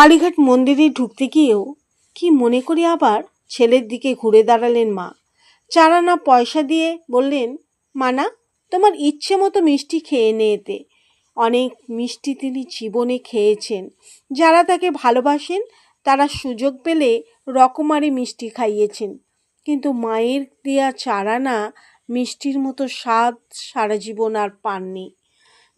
কালীঘাট মন্দিরে ঢুকতে গিয়েও কি মনে করে আবার ছেলের দিকে ঘুরে দাঁড়ালেন মা। চারানা পয়সা দিয়ে বললেন, মানা, তোমার ইচ্ছে মতো মিষ্টি খেয়ে নে এতে। অনেক মিষ্টি তিনি জীবনে খেয়েছেন। যারা তাকে ভালোবাসেন, তারা সুযোগ পেলে রকমারি মিষ্টি খাইয়েছেন। কিন্তু মায়ের দেয়া চারানা মিষ্টির মতো স্বাদ সারা জীবন আর পাননি।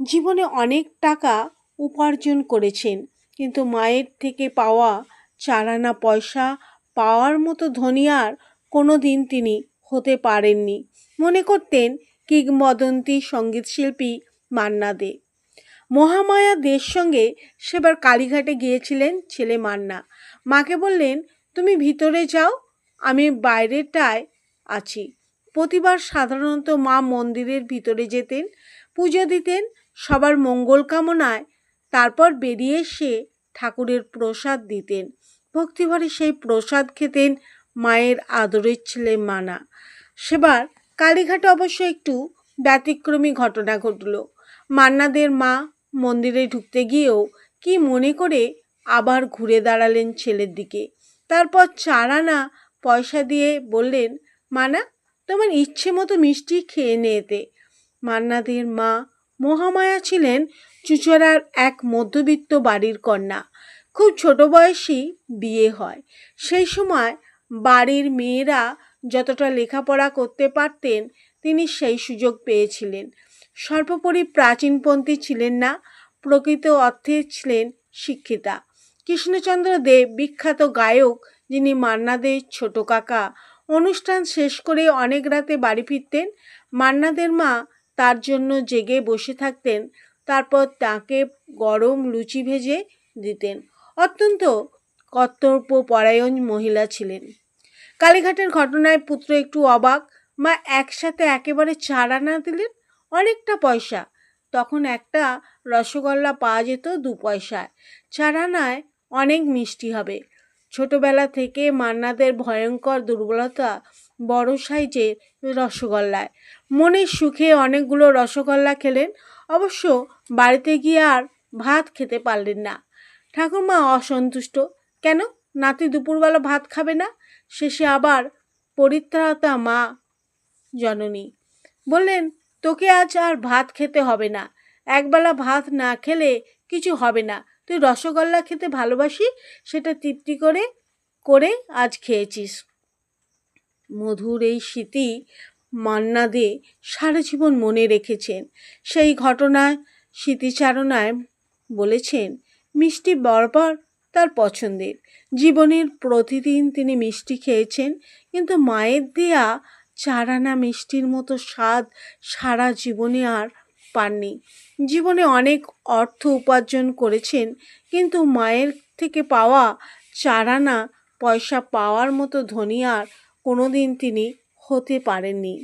জীবনে অনেক টাকা উপার্জন করেছেন। কিন্তু মায়ের থেকে পাওয়া চারানা পয়সা, পাওয়ার মতো ধনী আর কোনো দিন তিনি হতে পারেননি। মনে করতেন কিংবদন্তি সঙ্গীতশিল্পী মান্না দে। মহামায়া দের সঙ্গে সেবার কালীঘাটে গিয়েছিলেন ছেলে মান্না। মাকে বললেন, তুমি ভিতরে যাও, আমি বাইরেটায় আছি। প্রতিবার সাধারণত মা মন্দিরের ভিতরে যেতেন, পুজো দিতেন, সবার মঙ্গল কামনায়। তারপর বেরিয়ে এসে ঠাকুরের প্রসাদ দিতেন। ভক্তিভরে সেই প্রসাদ খেতেন মায়ের আদরের ছেলে মানা। সেবার কালীঘাটে অবশ্য একটু ব্যতিক্রমী ঘটনা ঘটল। মান্নাদের মা মন্দিরে ঢুকতে গিয়েও কি মনে করে আবার ঘুরে দাঁড়ালেন ছেলের দিকে। তারপর চারানা পয়সা দিয়ে বললেন, মানা, তোমার ইচ্ছে মতো মিষ্টি খেয়ে নে মান্নাদের মা মহামায়া ছিলেন চুচড়ার এক মধ্যবিত্ত বাড়ির কন্যা। খুব ছোট বয়সী বিয়ে হয়। সেই সময় বাড়ির মেয়েরা যতটা লেখাপড়া করতে পারতেন, তিনি সেই সুযোগ পেয়েছিলেন। সর্বোপরি প্রাচীনপন্থী ছিলেন না, প্রকৃত অর্থে ছিলেন শিক্ষিতা। কৃষ্ণচন্দ্র দেব বিখ্যাত গায়ক, যিনি মান্নাদের ছোট কাকা। অনুষ্ঠান শেষ করে অনেক রাতে বাড়ি ফিরতেন। মান্নাদের মা তার জন্য জেগে বসে থাকতেন। তারপর তাকে গরম লুচি ভেজে দিতেন। অত্যন্ত কর্তব্যপরায়ণ মহিলা ছিলেন। কালীঘাটের ঘটনায় পুত্র একটু অবাক, মা একসাথে একেবারে চার আনা দিলেন অনেকটা পয়সা। তখন একটা রসগোল্লা পাওয়া যেত দু পয়সায়। চার আনায় অনেক মিষ্টি হবে। ছোটবেলা থেকে মান্নাদের ভয়ঙ্কর দুর্বলতা বড় সাইজের রসগোল্লায়। মনের সুখে অনেকগুলো রসগোল্লা খেলেন, অবশ্য বাড়িতে গিয়ে আর ভাত খেতে পারলেন না। ঠাকুরমা অসন্তুষ্ট, কেন? নাতি দুপুরবেলা ভাত খাবে না? শেষে আবার, পরিত্রাতা মা জননী। বললেন, তোকে আজ আর ভাত খেতে হবে না। একবেলা ভাত না খেলে কিছু হবে না। তুই রসগোল্লা খেতে ভালোবাসি, সেটা তৃপ্তি করে করে আজ খেয়েছিস। মধুর এই স্মৃতি মান্না দে সারা জীবন মনে রেখেছেন। সেই ঘটনায়, স্মৃতিচারণায় বলেছেন, মিষ্টি বরবর তার পছন্দের। জীবনের প্রতিদিন তিনি মিষ্টি খেয়েছেন, কিন্তু মায়ের দেয়া চারানা মিষ্টির মতো স্বাদ সারা জীবনে আর পাননি। জীবনে অনেক অর্থ উপার্জন করেছেন, কিন্তু মায়ের থেকে পাওয়া চারানা পয়সা পাওয়ার মতো ধনী আর কোনোদিন তিনি হতে পারেননি।